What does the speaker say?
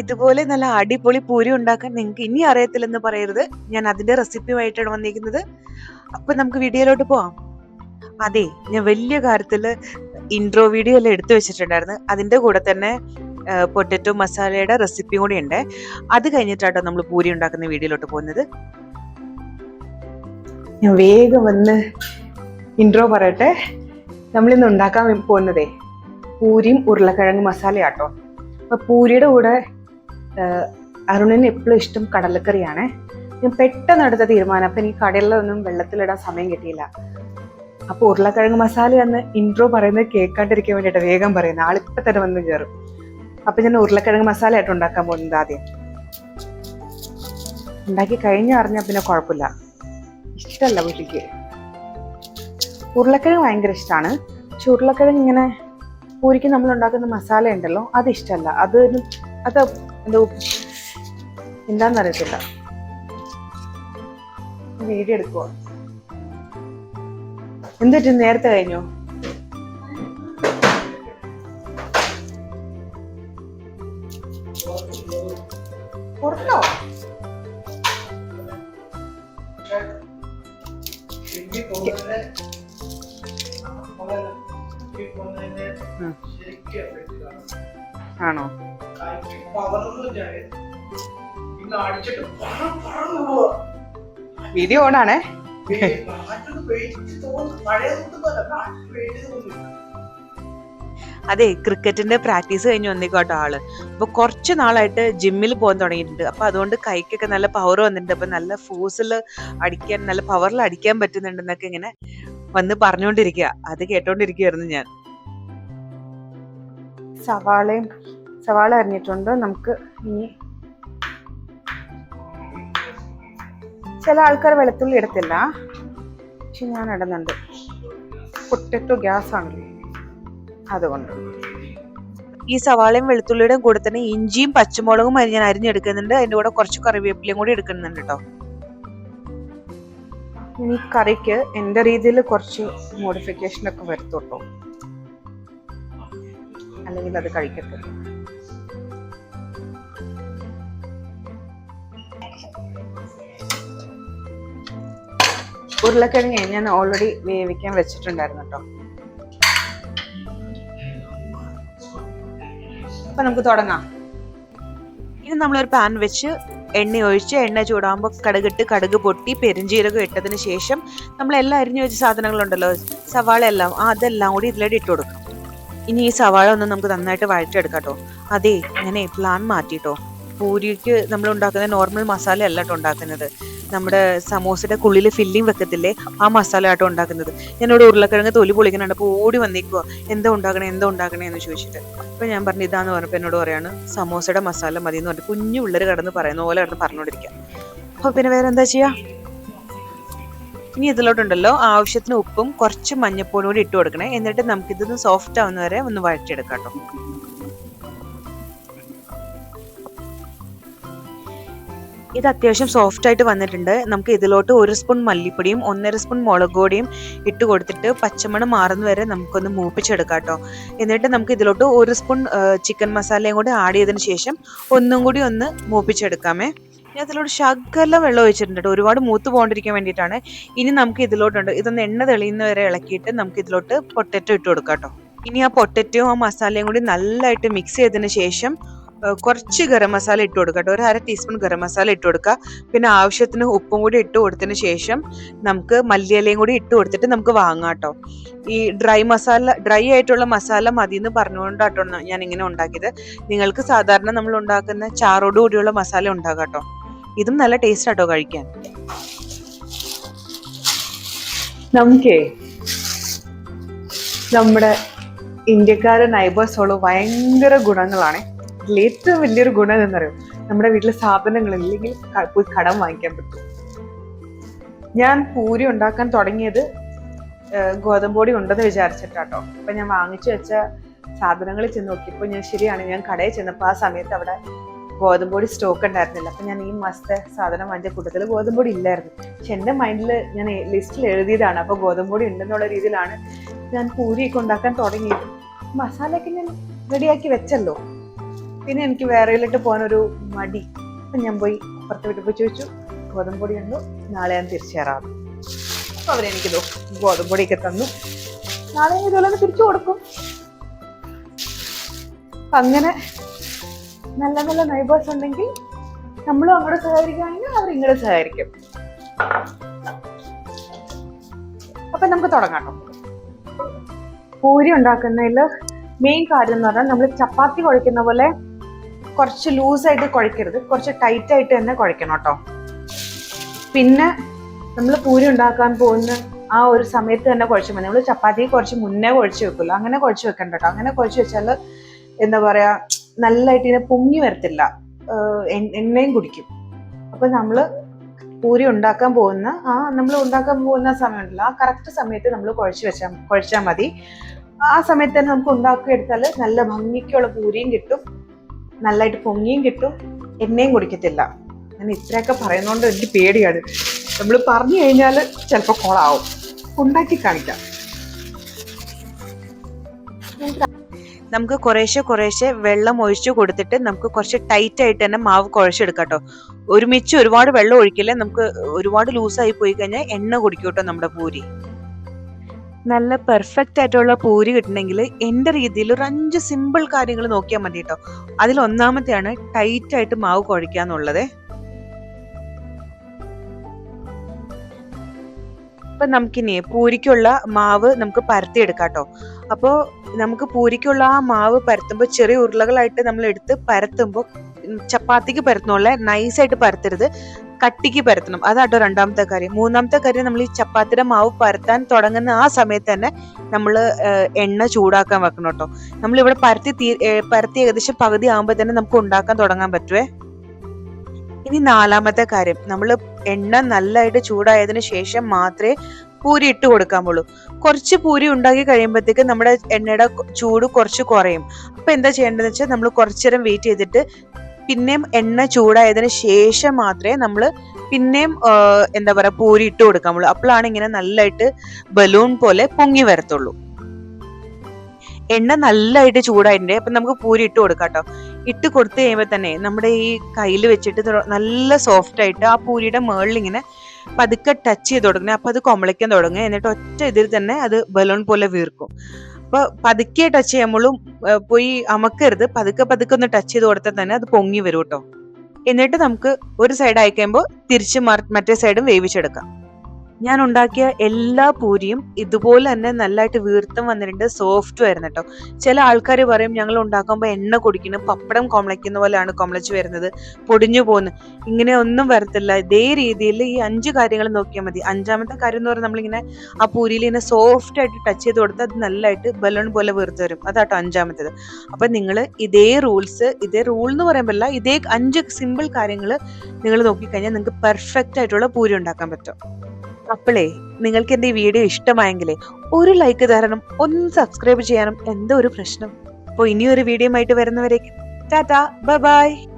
ഇതുപോലെ നല്ല അടിപൊളി പൂരി ഉണ്ടാക്കാൻ നിങ്ങൾക്ക് ഇനി അറിയത്തില്ലെന്ന് പറയരുത്. ഞാൻ അതിന്റെ റെസിപ്പിയുമായിട്ടാണ് വന്നിരിക്കുന്നത്. അപ്പൊ നമുക്ക് വീഡിയോയിലോട്ട് പോവാം. അതെ ഞാൻ വലിയ കാര്യത്തിൽ ഇൻട്രോ വീഡിയോ എല്ലാം എടുത്തു വെച്ചിട്ടുണ്ടായിരുന്നു. അതിന്റെ കൂടെ തന്നെ പൊട്ടറ്റോ മസാലയുടെ റെസിപ്പിയും കൂടി ഉണ്ട്. അത് കഴിഞ്ഞിട്ടാട്ടോ നമ്മൾ പൂരി ഉണ്ടാക്കുന്ന വീഡിയോയിലോട്ട് പോകുന്നത്. ഞാൻ വേഗം വന്ന് ഇൻട്രോ പറയട്ടെ. നമ്മളിന്ന് ഉണ്ടാക്കാൻ പോകുന്നതേ പൂരിയും ഉരുളക്കിഴങ്ങ് മസാലയാട്ടോ. അപ്പൊ പൂരിയുടെ കൂടെ അരുണിന് എപ്പോഴും ഇഷ്ടം കടലക്കറിയാണ്. ഞാൻ പെട്ടെന്ന് എടുത്ത തീരുമാനം. അപ്പൊ എനിക്ക് കടലിലൊന്നും വെള്ളത്തിലിടാൻ സമയം കിട്ടിയില്ല. അപ്പൊ ഉരുളക്കിഴങ്ങ് മസാല എന്ന് ഇൻട്രോ പറയുന്നത് കേൾക്കാണ്ടിരിക്കാൻ വേണ്ടിയിട്ട് വേഗം പറയുന്നത്. ആളിപ്പോ തന്നെ വന്ന് കയറും അപ്പൊ ഞാൻ ഉരുളക്കിഴങ്ങ് മസാല ആയിട്ട് ഉണ്ടാക്കാൻ പോകുന്നത് ആദ്യം. ഉണ്ടാക്കി കഴിഞ്ഞ് അറിഞ്ഞാൽ പിന്നെ കുഴപ്പമില്ല. ഇഷ്ടമല്ല വീട്ടിലേക്ക്. ഉരുളക്കിഴങ്ങ് ഭയങ്കര ഇഷ്ടമാണ് പക്ഷെ ഉരുളക്കിഴങ്ങ് ഇങ്ങനെ പൂരിക്ക് നമ്മൾ ഉണ്ടാക്കുന്ന മസാല ഉണ്ടല്ലോ അത് ഇഷ്ടമല്ല അത് അത് എന്തോ എന്താണെന്ന് അറിയത്തില്ല. വീഡിയോ എടുക്കുവോ? എന്തിട്ട് നേരത്തെ കഴിഞ്ഞോ? No. ആണോ? വീഡിയോ ഓണാണേ? അതെ ക്രിക്കറ്റിന്റെ പ്രാക്ടീസ് കഴിഞ്ഞ് വന്നേക്കോട്ടോ ആൾ. അപ്പൊ കുറച്ച് നാളായിട്ട് ജിമ്മിൽ പോകാൻ തുടങ്ങിയിട്ടുണ്ട്. അപ്പൊ അതുകൊണ്ട് കൈക്കൊക്കെ നല്ല പവർ വന്നിട്ടുണ്ട്. അപ്പൊ നല്ല ഫോഴ്സിൽ അടിക്കാൻ നല്ല പവറിൽ അടിക്കാൻ പറ്റുന്നുണ്ടെന്നൊക്കെ ഇങ്ങനെ വന്ന് പറഞ്ഞുകൊണ്ടിരിക്കുക അത് കേട്ടോണ്ടിരിക്കുകയായിരുന്നു ഞാൻ. സവാളയും സവാള അറിഞ്ഞിട്ടുണ്ട് നമുക്ക് ഇനി ചില ആൾക്കാർ വെളുത്തുള്ളി ഇടത്തില്ല പക്ഷെ ഞാൻ ഇടുന്നുണ്ട്. പൊട്ടറ്റോ ഗ്യാസ് ആണല്ലോ അതുകൊണ്ട്. ഈ സവാളയും വെളുത്തുള്ളിയുടെയും കൂടെ തന്നെ ഇഞ്ചിയും പച്ചമുളകും അരി ഞാൻ അരിഞ്ഞെടുക്കുന്നുണ്ട്. അതിന്റെ കൂടെ കുറച്ച് കറിവേപ്പിലയും കൂടി എടുക്കുന്നുണ്ട് കേട്ടോ. ഇനി കറിക്ക് എന്റെ രീതിയിൽ കുറച്ച് മോഡിഫിക്കേഷൻ ഒക്കെ വരുത്തോട്ടോ അല്ലെങ്കിൽ അത് കഴിക്കട്ടെ. ഉരുളക്കിഴങ്ങ് ഞാൻ ഓൾറെഡി വേവിക്കാൻ വെച്ചിട്ടുണ്ടായിരുന്നു കേട്ടോ. അപ്പൊ നമുക്ക് തുടങ്ങാം. ഇനി നമ്മളൊരു പാൻ വെച്ച് എണ്ണ ഒഴിച്ച് എണ്ണ ചൂടാകുമ്പോൾ കടുകിട്ട് കടുക് പൊട്ടി പെരുംജീരകം ഇട്ടതിന് ശേഷം നമ്മളെല്ലാം അരിഞ്ഞു വെച്ച സാധനങ്ങളുണ്ടല്ലോ സവാള എല്ലാം അതെല്ലാം കൂടി ഇതിലേക്ക് ഇട്ട് കൊടുക്കാം. ഇനി ഈ സവാള ഒന്ന് നമുക്ക് നന്നായിട്ട് വഴറ്റിയെടുക്കാം കേട്ടോ അതെ ഇങ്ങനെ പ്ലാൻ മാറ്റിട്ടോ. പൂരിക്ക് നമ്മൾ ഉണ്ടാക്കുന്ന നോർമൽ മസാല അല്ല കേട്ടോ ഉണ്ടാക്കുന്നത്. നമ്മുടെ സമോസയുടെ കുള്ളിൽ ഫില്ലിംഗ് വെക്കത്തില്ലേ? ആ മസാല ആട്ടോ ഉണ്ടാക്കുന്നത്. ഞാനിവിടെ ഉരുളക്കിഴങ്ങ് തൊലി പൊളിക്കുന്നുണ്ട്. അപ്പോൾ ഓടി വന്നേക്കുക എന്താ ഉണ്ടാക്കണേ? എന്താ ഉണ്ടാക്കണേ എന്ന് ചോദിച്ചിട്ട്. അപ്പോൾ ഞാൻ പറഞ്ഞു ഇതാന്ന് പറഞ്ഞപ്പോൾ എന്നോട് പറയാണ് സമോസയുടെ മസാല മതി എന്ന് കുഞ്ഞു പിള്ളേർ കടന്ന് പറയുന്ന പോലെ കിടന്ന് പറഞ്ഞുകൊണ്ടിരിക്കുക അപ്പോൾ പിന്നെ വേറെ എന്താ ചെയ്യുക ഇനി ഇതിലോട്ടുണ്ടല്ലോ. ആവശ്യത്തിന് ഉപ്പും കുറച്ച് മഞ്ഞപ്പൊടിയും കൂടി ഇട്ട് കൊടുക്കണേ. എന്നിട്ട് നമുക്കിതൊന്ന് സോഫ്റ്റ് ആവുന്ന വരെ ഒന്ന് വഴറ്റിയെടുക്കാം കേട്ടോ. ഇത് അത്യാവശ്യം സോഫ്റ്റ് ആയിട്ട് വന്നിട്ടുണ്ട്. നമുക്ക് ഇതിലോട്ട് ഒരു സ്പൂൺ മല്ലിപ്പൊടിയും ഒന്നര സ്പൂൺ മുളക് പൊടിയും ഇട്ട് കൊടുത്തിട്ട് പച്ചമണം മാറുന്ന വരെ നമുക്കൊന്ന് മൂപ്പിച്ചെടുക്കാം കേട്ടോ എന്നിട്ട് നമുക്ക് ഇതിലോട്ട് ഒരു സ്പൂൺ ചിക്കൻ മസാലയും കൂടി ആഡ് ചെയ്തതിന് ശേഷം ഒന്നും കൂടി ഒന്ന് മൂപ്പിച്ചെടുക്കാമേ. ഞാൻ ഇതിലോട്ട് ശകലം വെള്ളം ഒഴിച്ചിട്ടുണ്ട് ഒരുപാട് മൂത്ത് പോകാണ്ടിരിക്കാൻ വേണ്ടിയിട്ടാണ്. ഇനി നമുക്ക് ഇതിലോട്ടുണ്ട് ഇതൊന്ന് എണ്ണ തെളിയുന്ന വരെ ഇളക്കിയിട്ട് നമുക്ക് ഇതിലോട്ട് പൊട്ടറ്റോ ഇട്ട് കൊടുക്കാം കേട്ടോ ഇനി ആ പൊട്ടറ്റോ ആ മസാലയും കൂടി നല്ലതായിട്ട് മിക്സ് ചെയ്തതിന് ശേഷം കുറച്ച് ഗരം മസാല ഇട്ട് കൊടുക്കുക കേട്ടോ. ഒരു അര ടീസ്പൂൺ ഗരം മസാല ഇട്ട് കൊടുക്കുക. പിന്നെ ആവശ്യത്തിന് ഉപ്പും കൂടി ഇട്ട് കൊടുത്തതിന് ശേഷം നമുക്ക് മല്ലിയിലയും കൂടി ഇട്ട് കൊടുത്തിട്ട് നമുക്ക് വാങ്ങാം കേട്ടോ. ഈ ഡ്രൈ മസാല ഡ്രൈ ആയിട്ടുള്ള മസാല മതി എന്ന് പറഞ്ഞുകൊണ്ടാട്ടോ ഞാൻ ഇങ്ങനെ ഉണ്ടാക്കിയത്. നിങ്ങൾക്ക് സാധാരണ നമ്മൾ ഉണ്ടാക്കുന്ന ചാറോട് കൂടിയുള്ള മസാല ഉണ്ടാകാം കേട്ടോ. ഇതും നല്ല ടേസ്റ്റ് ആട്ടോ കഴിക്കാൻ. നമുക്കേ നമ്മുടെ ഇന്ത്യക്കാരെ നൈബേഴ്സുള്ള ഭയങ്കര ഗുണങ്ങളാണ്. ഇതിൽ ഏറ്റവും വലിയൊരു ഗുണം എന്നറിയും നമ്മുടെ വീട്ടിലെ സാധനങ്ങൾ ഇല്ലെങ്കിൽ പോയി കടം വാങ്ങിക്കാൻ പറ്റും. ഞാൻ പൂരി ഉണ്ടാക്കാൻ തുടങ്ങിയത് ഗോതമ്പൊടി ഉണ്ടെന്ന് വിചാരിച്ചിട്ടാട്ടോ. അപ്പൊ ഞാൻ വാങ്ങിച്ചു വെച്ച സാധനങ്ങളിൽ ചെന്ന് നോക്കിയപ്പോൾ ഞാൻ ശരിയാണ് ഞാൻ കടയിൽ ചെന്നപ്പോൾ ആ സമയത്ത് അവിടെ ഗോതമ്പൊടി സ്റ്റോക്ക് ഉണ്ടായിരുന്നില്ല. അപ്പൊ ഞാൻ ഈ മസ്ത സാധനം വാങ്ങിച്ച കൂട്ടത്തിൽ ഗോതമ്പൊടി ഇല്ലായിരുന്നു. പക്ഷെ എന്റെ മൈൻഡിൽ ഞാൻ ലിസ്റ്റിൽ എഴുതിയതാണ്. അപ്പോൾ ഗോതമ്പൊടി ഉണ്ടെന്നുള്ള രീതിയിലാണ് ഞാൻ പൂരിയൊക്കെ ഉണ്ടാക്കാൻ തുടങ്ങിയത്. മസാലയൊക്കെ ഞാൻ റെഡിയാക്കി വെച്ചല്ലോ. പിന്നെ എനിക്ക് വേറെയിലിട്ട് പോകാനൊരു മടി. അപ്പം ഞാൻ പോയി പുറത്ത് വീട്ടിൽ പോയി ചോദിച്ചു ഗോതമ്പൊടി ഉണ്ടോ? നാളെ ഞാൻ തിരിച്ചേറാം അപ്പം അവരെനിക്ക് ഗോതമ്പൊടിയൊക്കെ ഗോതമ്പ് പൊടിയൊക്കെ തന്നു. നാളെ ഞാൻ ഇതുപോലെ തിരിച്ചു കൊടുക്കും. അങ്ങനെ നല്ല നല്ല നൈബേഴ്സ് ഉണ്ടെങ്കിൽ നമ്മളും അങ്ങോട്ട് സഹകരിക്കുകയാണെങ്കിൽ അവർ ഇങ്ങോട്ട് സഹകരിക്കും. അപ്പം നമുക്ക് തുടങ്ങാം. പൂരി ഉണ്ടാക്കുന്നതിൽ മെയിൻ കാര്യം എന്ന് പറഞ്ഞാൽ നമ്മൾ ചപ്പാത്തി കുഴക്കുന്ന പോലെ കുറച്ച് ലൂസായിട്ട് കുഴക്കരുത്. കുറച്ച് ടൈറ്റ് ആയിട്ട് തന്നെ കുഴക്കണം കേട്ടോ. പിന്നെ നമ്മൾ പൂരി ഉണ്ടാക്കാൻ പോകുന്ന ആ ഒരു സമയത്ത് തന്നെ കുഴച്ച് മതി നമ്മൾ ചപ്പാത്തി കുറച്ച് മുന്നേ കുഴച്ച് വെക്കുമല്ലോ അങ്ങനെ കുഴച്ച് വെക്കണ്ട കേട്ടോ. അങ്ങനെ കുഴച്ച് വെച്ചാൽ എന്താ പറയാ നല്ലതായിട്ട് ഇതിനെ പൊങ്ങി വരത്തില്ല. എണ്ണയും കുടിക്കും. അപ്പൊ നമ്മൾ പൂരി ഉണ്ടാക്കാൻ പോകുന്ന ആ നമ്മൾ ഉണ്ടാക്കാൻ പോകുന്ന സമയമുണ്ടല്ലോ ആ കറക്റ്റ് സമയത്ത് നമ്മൾ കുഴച്ച് വെച്ചാൽ കുഴച്ചാൽ മതി. ആ സമയത്ത് തന്നെ നമുക്ക് ഉണ്ടാക്കിയെടുത്താൽ നല്ല ഭംഗിക്കുള്ള പൂരിയും കിട്ടും. നല്ലതായിട്ട് പൊങ്ങിയും കിട്ടും. എണ്ണയും കുടിക്കത്തില്ല. ഞാൻ ഇത്രയൊക്കെ പറയുന്നതുകൊണ്ട് എനിക്ക് പേടിയാണ്. നമ്മൾ പറഞ്ഞു കഴിഞ്ഞാൽ ചിലപ്പോൾ കോളാവും. ഉണ്ടാക്കി കാണിക്കാം. നമുക്ക് കുറേശ്ശെ കുറേശ്ശെ വെള്ളം ഒഴിച്ചു കൊടുത്തിട്ട് നമുക്ക് കുറച്ച് ടൈറ്റ് ആയിട്ട് തന്നെ മാവ് കുഴച്ചെടുക്കാം കേട്ടോ ഒരുമിച്ച് ഒരുപാട് വെള്ളം ഒഴിക്കില്ല. നമുക്ക് ഒരുപാട് ലൂസായി പോയി കഴിഞ്ഞാൽ എണ്ണ കുടിക്കും കേട്ടോ നമ്മുടെ പൂരി. നല്ല പെർഫെക്റ്റ് ആയിട്ടുള്ള പൂരി കിട്ടണമെങ്കിൽ എന്റെ രീതിയിൽ ഒരു അഞ്ച് സിമ്പിൾ കാര്യങ്ങൾ നോക്കിയാൽ മതി കേട്ടോ അതിൽ ഒന്നാമത്തെയാണ് ടൈറ്റ് ആയിട്ട് മാവ് കുഴയ്ക്കുക എന്നുള്ളത്. ഇപ്പം നമുക്കിനി പൂരിക്കുള്ള മാവ് നമുക്ക് പരത്തിയെടുക്കാം കേട്ടോ അപ്പോൾ നമുക്ക് പൂരിക്കുള്ള ആ മാവ് പരത്തുമ്പോൾ ചെറിയ ഉരുളകളായിട്ട് നമ്മൾ എടുത്ത് പരത്തുമ്പോൾ ചപ്പാത്തിക്ക് പരത്തുന്നുള്ള നൈസായിട്ട് പരത്തരുത്. കട്ടിക്ക് പരത്തണം. അതാട്ടോ രണ്ടാമത്തെ കാര്യം. മൂന്നാമത്തെ കാര്യം നമ്മൾ ഈ ചപ്പാത്തിയുടെ മാവ് പരത്താൻ തുടങ്ങുന്ന ആ സമയത്ത് തന്നെ നമ്മൾ എണ്ണ ചൂടാക്കാൻ വെക്കണം കേട്ടോ. നമ്മൾ ഇവിടെ പരത്തി തീ പരത്തി ഏകദേശം പകുതി ആകുമ്പോൾ തന്നെ നമുക്ക് ഉണ്ടാക്കാൻ തുടങ്ങാൻ പറ്റുവേ? ഇനി നാലാമത്തെ കാര്യം. നമ്മൾ എണ്ണ നല്ലതായിട്ട് ചൂടായതിനു ശേഷം മാത്രമേ പൂരി ഇട്ട് കൊടുക്കാൻ പാടുള്ളൂ കുറച്ച് പൂരി ഉണ്ടാക്കി കഴിയുമ്പോഴത്തേക്ക് നമ്മുടെ എണ്ണയുടെ ചൂട് കുറച്ച് കുറയും. അപ്പൊ എന്താ ചെയ്യേണ്ടതെന്ന് വെച്ചാൽ നമ്മൾ കുറച്ചു നേരം വെയിറ്റ് ചെയ്തിട്ട് പിന്നെയും എണ്ണ ചൂടായതിന് ശേഷം മാത്രമേ നമ്മൾ പിന്നെയും എന്താ പറയുക പൂരി ഇട്ട് കൊടുക്കാൻ പാടുള്ളൂ അപ്പോഴാണ് ഇങ്ങനെ നല്ലതായിട്ട് ബലൂൺ പോലെ പൊങ്ങി വരത്തുള്ളൂ. എണ്ണ നല്ലതായിട്ട് ചൂടായിട്ടുണ്ട് അപ്പം നമുക്ക് പൂരി ഇട്ട് കൊടുക്കാം കേട്ടോ. ഇട്ട് കൊടുത്തു കഴിയുമ്പോൾ തന്നെ നമ്മുടെ ഈ കയ്യിൽ വെച്ചിട്ട് നല്ല സോഫ്റ്റ് ആയിട്ട് ആ പൂരിയുടെ മേളിൽ ഇങ്ങനെ പതുക്കെ ടച്ച് ചെയ്ത് തുടങ്ങുന്നത് അപ്പം അത് കൊമളിക്കാൻ തുടങ്ങുക എന്നിട്ട് ഒറ്റ ഇതിൽ തന്നെ അത് ബലൂൺ പോലെ വീർക്കും. അപ്പൊ പതുക്കെ ടച്ച് ചെയ്യുമ്പോഴും പോയി അമക്കരുത്. പതുക്കെ പതുക്കെ ഒന്ന് ടച്ച് ചെയ്ത് കൊടുത്താൽ തന്നെ അത് പൊങ്ങി വരും കേട്ടോ. എന്നിട്ട് നമുക്ക് ഒരു സൈഡ് ആയി തിരിച്ച് മറ്റേ സൈഡും വേവിച്ചെടുക്കാം. ഞാൻ ഉണ്ടാക്കിയ എല്ലാ പൂരിയും ഇതുപോലെ തന്നെ നല്ലതായിട്ട് വീർത്തും വന്നിട്ടുണ്ട്. സോഫ്റ്റ് ആയിരുന്നു കേട്ടോ. ചില ആൾക്കാർ പറയും ഞങ്ങൾ ഉണ്ടാക്കുമ്പോൾ എണ്ണ കുടിക്കുന്നു പപ്പടം കൊമളയ്ക്കുന്ന പോലെയാണ് കൊമളച്ച് വരുന്നത് പൊടിഞ്ഞു പോകുന്നു ഇങ്ങനെ ഒന്നും വരത്തില്ല. ഇതേ രീതിയിൽ ഈ അഞ്ച് കാര്യങ്ങൾ നോക്കിയാൽ മതി. അഞ്ചാമത്തെ കാര്യം എന്ന് പറഞ്ഞാൽ നമ്മളിങ്ങനെ ആ പൂരിയിൽ ഇങ്ങനെ സോഫ്റ്റ് ആയിട്ട് ടച്ച് ചെയ്ത് കൊടുത്താൽ അത് നല്ലതായിട്ട് ബലൂൺ പോലെ വീർത്ത് വരും. അതാട്ടോ അഞ്ചാമത്തേത്. അപ്പം നിങ്ങൾ ഇതേ റൂൾസ് ഇതേ റൂൾ എന്ന് പറയുമ്പോൾ ഇതേ അഞ്ച് സിമ്പിൾ കാര്യങ്ങൾ നിങ്ങൾ നോക്കിക്കഴിഞ്ഞാൽ നിങ്ങൾക്ക് പെർഫെക്റ്റ് ആയിട്ടുള്ള പൂരി ഉണ്ടാക്കാൻ പറ്റും. അപ്പോളേ നിങ്ങൾക്ക് എന്റെ ഈ വീഡിയോ ഇഷ്ടമായെങ്കിൽ ഒരു ലൈക്ക് തരണം ഒന്ന് സബ്സ്ക്രൈബ് ചെയ്യാനും എന്തോ ഒരു പ്രശ്നം. അപ്പോൾ ഇനിയൊരു വീഡിയോ ആയിട്ട് വരുന്നവരേക്കും ടാറ്റാ ബൈ ബൈ.